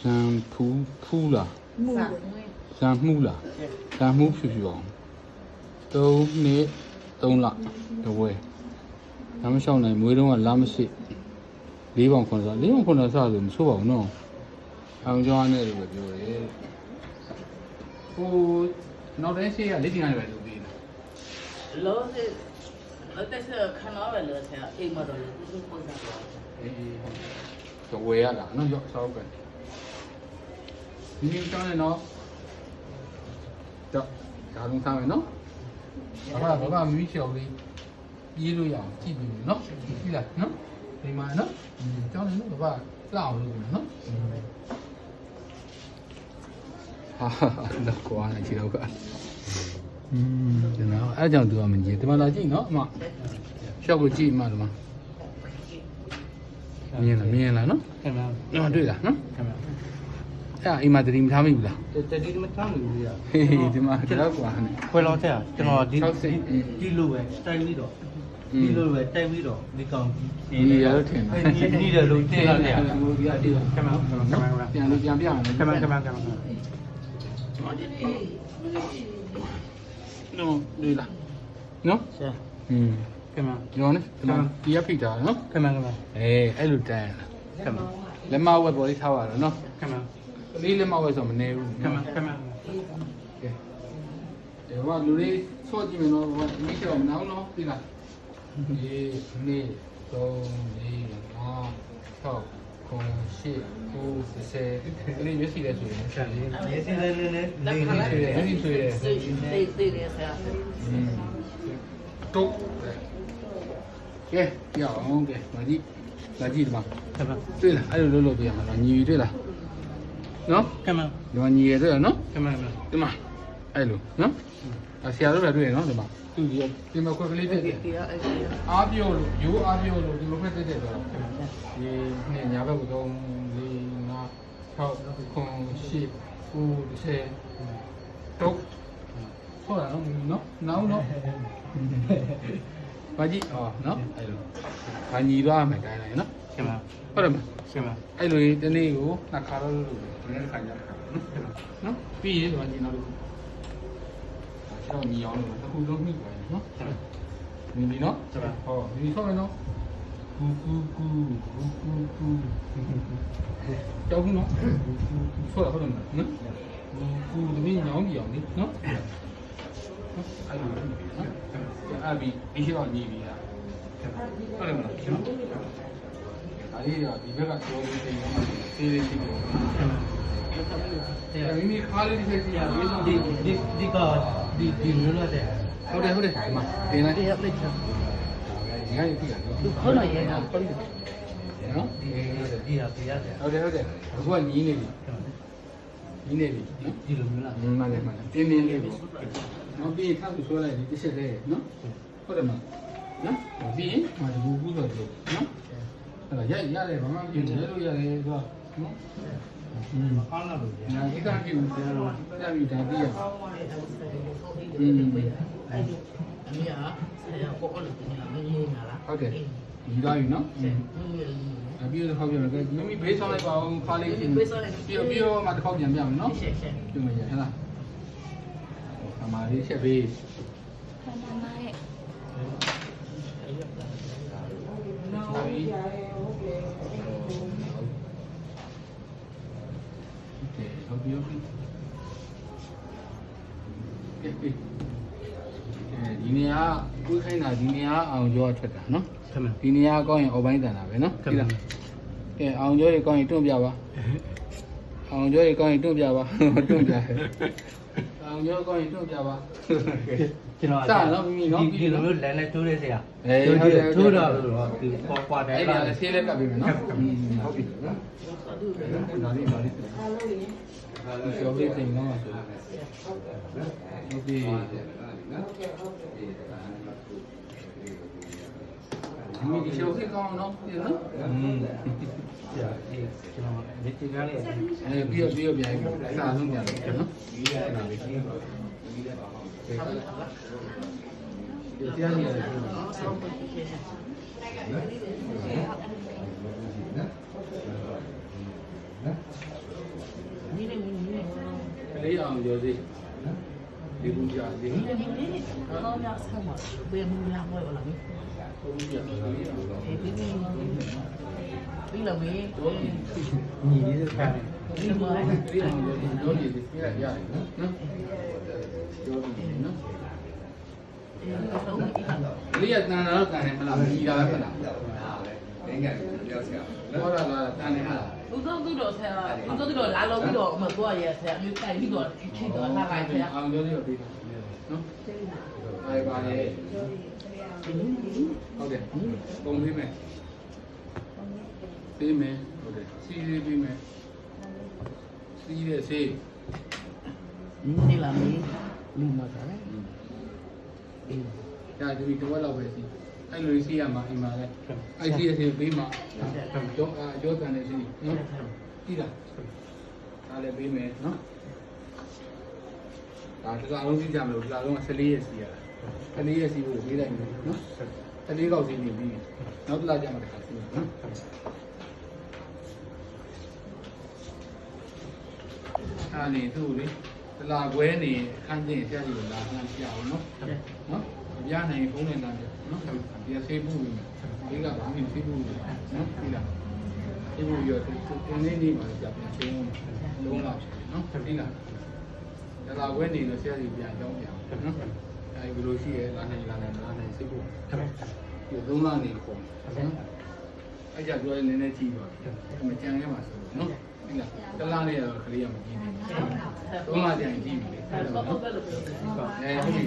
ဇံဖူးဖူးလား木的，ဇံမှုလားဇံမှုဖြူဖြူအောင်3နှစ်3လတဝဲလမ်းမလျှောက်နိုင်မွေးတော့ကလမ်းမရှိ၄ပေါင်ခွန်စား၄ပေါင်ခွန်စားဆိုမဆိုးပါဘူးနော်အောင်ကျော်နဲ့လို့ပဲပြောတယ်ဟိုနောက်တိုင်းရှိရလက်ကျင်ရတယ်ပဲလုပ်သေးတယ်လောစေလောတက်ဆခဏပဲလောဆအိမ်မတော်လို့သူပုံစံတော့အေးတဝဲရတာနော်ရော့ဆောက်ပဲဒီနေ့ တောင်းနေတော့တော့ဒါလုံးထားမယ်နော်ဘာဘာဘာမီးချော်လေးပြေးလို့ရအောင်ကြည့်ပြီးနော်ကြည့်လားနော်ဒီမှာနော်တောင်းနေတော့ဘာလောက်အောင်လုပ်မယ်နော်ဟာတော့ကွာနေချီတော့ကอืมဒီနော်အဲ့ကြောင့်သူကမကြည့်ဒီမှာလာကြည့်နော်အမရှောက်ကိုကြည့်အမဒီမှာမြင်လားမြင်လားနော်ခင်ဗျာနော်တွေ့လားနော်ခင်ဗျာ အဲ့အိမ်မှာတတိမထားမိဘူးလား တတိမထားလို့ရ ဟေးဟေးဒီမှာတော့ကွာနေ ခွဲလောက်တဲ့ကျွန်တော်ဒီ 60 ဒီလိုပဲတိုက်ပြီးတော့ อืม ဒီလိုပဲတိုက်ပြီးတော့ဒီကောင် ဒီရလို့ထင်တာ ဒီဒီတယ်လို့တင်လာတယ် ဟိုဒီကတိပါ ခင်ဗျာခင်ဗျာခင်ဗျာ ပြန်လို့ပြန်ပြအောင် ခင်ဗျာခင်ဗျာခင်ဗျာ နော်ဒီလားနော် ဆရာ อืม ခင်ဗျာ ရောနေဒီမှာဒီရဖိတာနော် ခင်ဗျာခင်ဗျာ အေးအဲ့လိုတန်း ခင်ဗျာ လက်မဝက်ပေါ်လေးထားပါတော့နော် ခင်ဗျာ ကလေးလက်မဝက်ဆိုမနေဘူးခင်ဗျာခင်ဗျာကဲဒီမှာလူလေးဆော့ကြည့်မယ်နော်ဘာမိချောမနောင်းနော်ဒီလားဒီနေ့3 4 5 6 9 10 10ကလေးမျက်စိလဲဆိုရင်ဆရာလေးရေစီလေးလေးလေးလက်လေးခဏလေးလေးသိသိသိတယ်ဆရာอืมတုတ်ကဲပြအောင်ကဲမကြည့်လာကြည့်ဒီမှာခင်ဗျာတွေ့လားအဲ့လိုလုပ်လို့ပြရမှာလားညီတွေ့လား နော်ခင်ဗျာဒီမှာညီရတွေ့လားနော်ခင်ဗျာဒီမှာအဲ့လိုနော်အဆရာတို့လည်းတွေ့ရနော်ဒီမှာသူဒီဒီမှာခွက်ကလေးတက်တယ်ဒီအဲ့ဒီအားပြောလို့ရိုးအားပြောလို့ဒီလိုခွက်တက်တယ်ဆိုတော့ဒီနှစ်ညာဘက်ကတော့၄၅6 9 10 9 10တုတ်ဟုတ်လားနော်နော်နောက်နော်ဘာကြည့်ဟောနော်အဲ့လိုဘာညီသွားမယ်တိုင်းလိုက်နော် ခင်ဗျာဟုတ်တယ်မခင်ဗျာအဲ့လိုဒီနေ့ကိုနှစ်ခါတော့လုပ်လို့ဒီနေ့ခါကြတာနော်ပြီးရင်တော့ညီနောက်လို့ကျွန်တော်ညီအောင်လို့တစ်ခုလုံးမိပါနော်ညီဒီနော်ဟောညီဆောက်ရနော်ကူကူကူကူကူကူတောင်းနော်ဆောက်ရဟုတ်တယ်နော်ကူကူတမင်းညောင်းပြအောင်နိနော်အဲ့လိုနော်အဲ့ဒီဒီရှိတော့ညီပြီလားဟုတ်တယ်မလား နော်ဒါလေးကဒီဘက်ကကျော်လေးတင်ရမှာသေးလေးရှိတယ်။မိမိခါလေးတစ်ချက်စီရပြီးဆုံးဒီဒီဒီဒီကဒီဒီမျိုးလာတဲ့ဟုတ်တယ်ဟုတ်တယ်ဒီမှာတင်လိုက်ဒီဒီရပိတ်ချာကနေ့ပြီလားသူခေါ်လာရင်တော့ပြန်နော်ဒီဟာပြရတယ်ဟုတ်တယ်ဟုတ်တယ်အခုကညီးနေပြီညီးနေပြီနော်ဒီလိုမျိုးလားမှန်တယ်မှန်တယ်တင်းတင်းလေးပေါ့နော်ပြီးရင်ခါသူဆွဲလိုက်ဒီတစ်ချက်လေးနော်ဟုတ်တယ်မနော်ပြီးရင်မဒီဘူးဘူးဆိုတော့နော် အဲ့ဒါရရတယ်ဘာမှမဖြစ်ဘူးလဲလို့ရတယ်ဆိုတော့နော်မအားလာလို့ညာဒီကံပြုတယ်တက်ပြီးဒါပြီးရอืมအဲ့ဒီအမေကဆရာကိုအဲ့လိုတင်လာမင်းရေးလာလားဟုတ်တယ်ဒီသားယူနော်ဆရာမင်းရေးအပြီးတော့ခေါက်ပြန်မယ်မိမိဘေးဆောင်လိုက်ပါအောင်ခါလေးပြီးဘေးဆောင်လိုက်ပြီးပြီးတော့မှတစ်ခေါက်ပြန်ပြမယ်နော်ရှက်ရှက်ပြုံးရဟဲ့လားအမာလေးချက်ပေး ဒီနေရာကိုခိုင်းတာဒီနေရာအောင်ကြောထွက်တာနော်ခင်ဗျာဒီနေရာကောင်းရင်အော်ပိုင်းတန်တာပဲနော်ခင်ဗျာကဲအောင်ကျော်တွေကောင်းရင်တွန့်ပြပါအောင်ကျော်တွေကောင်းရင်တွန့်ပြပါတွန့်ပြ အောင်ကျော်ကောင်းရင်တွန့်ပြပါကျွန်တော်စနော်မိမိနော်ဒီလိုမျိုးလမ်းနဲ့တိုးတဲ့ဆရာအေးဟုတ်တယ်တိုးတာလို့တော့ဒီပေါ်ပွားတယ်အဲ့ဒါလည်းဆေးလက်ကပ်ပြီးမယ်နော်ဟုတ်ပြီနော်ဒါလေးဒါလေးကျော်လေးတင်နော်ဆိုဟုတ်ပြီမိဒီကျော်လေးကောင်းနော်ဒီနော်อืมဆရာဒီကျွန်တော်ဒီချင်ကားလေးအဲပြီးတော့ပြီးတော့ပြန်ပြီးအစားဆုံးပြန်လို့နော်ဒီတရားကြီးရတယ်ဆောက်ပါရှက်ရှက်လေးအောင်ပြောသေးဒီကူကြာသေးဒီနေ့ဒီနေ့တော့ညဆော င်ပါဘယ်မှုများမဟုတ်လားကိုကြီးကြာလေးအောင်တော့ဒီဒီပြီးလာမေးတော့ဒီညီလေးစကားနဲ့ဒီ မှာလေးအောင်ပြောသေးတော့ဒီပြရရတယ်နော်နော်ပြောပြီနော်ဒီတော့ဒီဟာလေးရတန်တော့တန်တယ်မလားကြီးတာပဲမလားတင်းကန်ပြောစရာဟောတာလားတန်တယ်မလားဦးသောသူတော်ဆရာဦးသောသူတော်လာလို့ပြီးတော့မသွားရဆရာအမျိုးတိုင်ပြီးတော့ချစ်တော်လာလိုက်ဆရာအောင်ပြောသေးတော့ပြီးနော်အားပါလေဟုတ်တယ်ပုံပေးမယ် ပေးမယ်ဟုတ်တယ်စီးလေးပေးမယ်စီးတဲ့ဆေးဒီလာမေးလူမသားလေအေးဒါဒီတဝက်လောက်ပဲစီအဲ့လိုစီးရမှာအိမ်မှာလဲအဲ့စီးရစီးပေးမှာကျောင်းအာကျောင်းတန်နေစီနော်ကြည့်လားဒါလည်းပေးမယ်နော်ဒါတစ်စားလုံးစီးကြမလို့တစ်စားလုံးက14ရက်စီးရတာ14ရက်စီးဖို့ပေးလိုက်မယ်နော်14ကောက်စီးနေပြီနောက်တစ်လားကြမှာတစ်ခါစီးနော် အာနေသူ့လေတလာခွဲနေအခန်းကျင်းဆရာကြီးကလာခဏပြအောင်နော်နော်မပြနိုင်ဖုန်းနဲ့နားပြနော်ဒီဆေးဘူးဒီကဘာမှဆေးဘူးနော်ဒီလားဆေးဘူးရောဒီနေ့နေ့မှာကြာပြန်ချင်းလုံးလောက်နော်ဒီလားဒါလာဝဲနေလို့ဆရာကြီးပြန်ကြောင်းပြန်နော်အဲဒီလိုရှိရဲလာနိုင်လာနိုင်လာနိုင်ဆေးဘူးဒီသုံးလနေပုံနော်အဲ့ကြပြောရင်နည်းနည်းကြည့်ပါမကြံရမှာဆိုနော် ဒီလားတလားနေတော့ခလေးရမကြည့်ဘူးသုံးလကြံကြည့်ပြီလေတော့တော့ဘယ်လိုပြောလဲအဲဟုတ်ပြီ